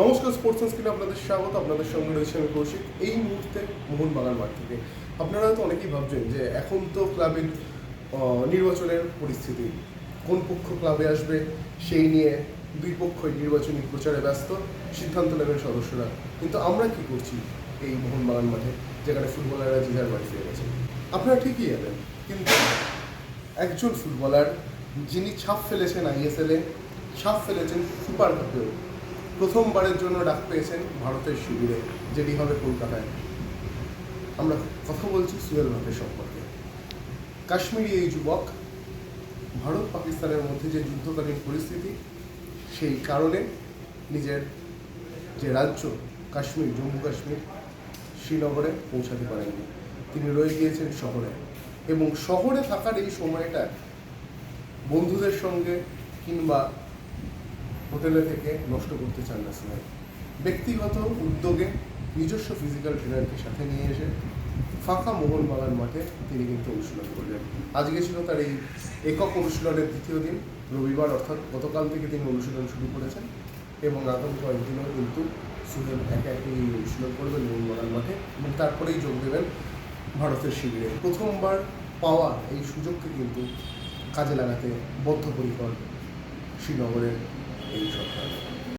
নমস্কার স্পোর্টস স্ক্রিনে আপনাদের স্বাগত, আপনাদের সঙ্গে রয়েছে আমি কৌশিক। এই মুহূর্তে মোহনবাগান মাঠ থেকে। আপনারা হয়তো অনেকেই ভাবছেন যে এখন তো ক্লাবের নির্বাচনের পরিস্থিতি। কোন পক্ষ ক্লাবে আসবে, সেই নিয়ে দুই পক্ষই নির্বাচনী প্রচারে ব্যস্ত, সিদ্ধান্ত নেবেন সদস্যরা। কিন্তু আমরা কি করছি এই মোহনবাগান মাঠে, যেখানে ফুটবলাররা যার বাড়ি ফিরে আপনারা ঠিকই জানেন, কিন্তু একজন ফুটবলার যিনি ছাপ ফেলেছেন আইএসএলে ছাপ ফেলেছেন সুপার কাপেও প্রথমবারের জন্য ডাক পেয়েছেন ভারতের শিবিরে, যেটি হবে কলকাতায়। আমরা কথা বলছি সুহেল ভাটের সম্পর্কে। কাশ্মীরি এই যুবক, ভারত পাকিস্তানের মধ্যে যে যুদ্ধকালীন পরিস্থিতি, সেই কারণে নিজের যে রাজ্য কাশ্মীর, জম্মু কাশ্মীর, শ্রীনগরে পৌঁছাতে পারেননি। তিনি রয়ে গিয়েছেন শহরে। এবং শহরে থাকার এই সময়টা বন্ধুদের সঙ্গে কিংবা হোটেলে থেকে নষ্ট করতে চান না স্নেহ ব্যক্তিগত উদ্যোগে নিজস্ব ফিজিক্যাল ট্রেনারকে সাথে নিয়ে এসে ফাঁকা মোহনবাগান মাঠে তিনি কিন্তু অনুশীলন করলেন। আজকে ছিল তার এই একক অনুশীলনের দ্বিতীয় দিন। রবিবার অর্থাৎ গতকাল থেকে তিনি অনুশীলন শুরু করেছেন এবং আগামী কয়েকদিনেও কিন্তু সুহেল একে একে অনুশীলন করবেন মোহনবাগান মাঠে এবং তারপরেই যোগ দেবেন ভারতের শিবিরে। প্রথমবার পাওয়া এই সুযোগকে কিন্তু কাজে লাগাতে বদ্ধপরিকর শ্রীনগরের এই সরকার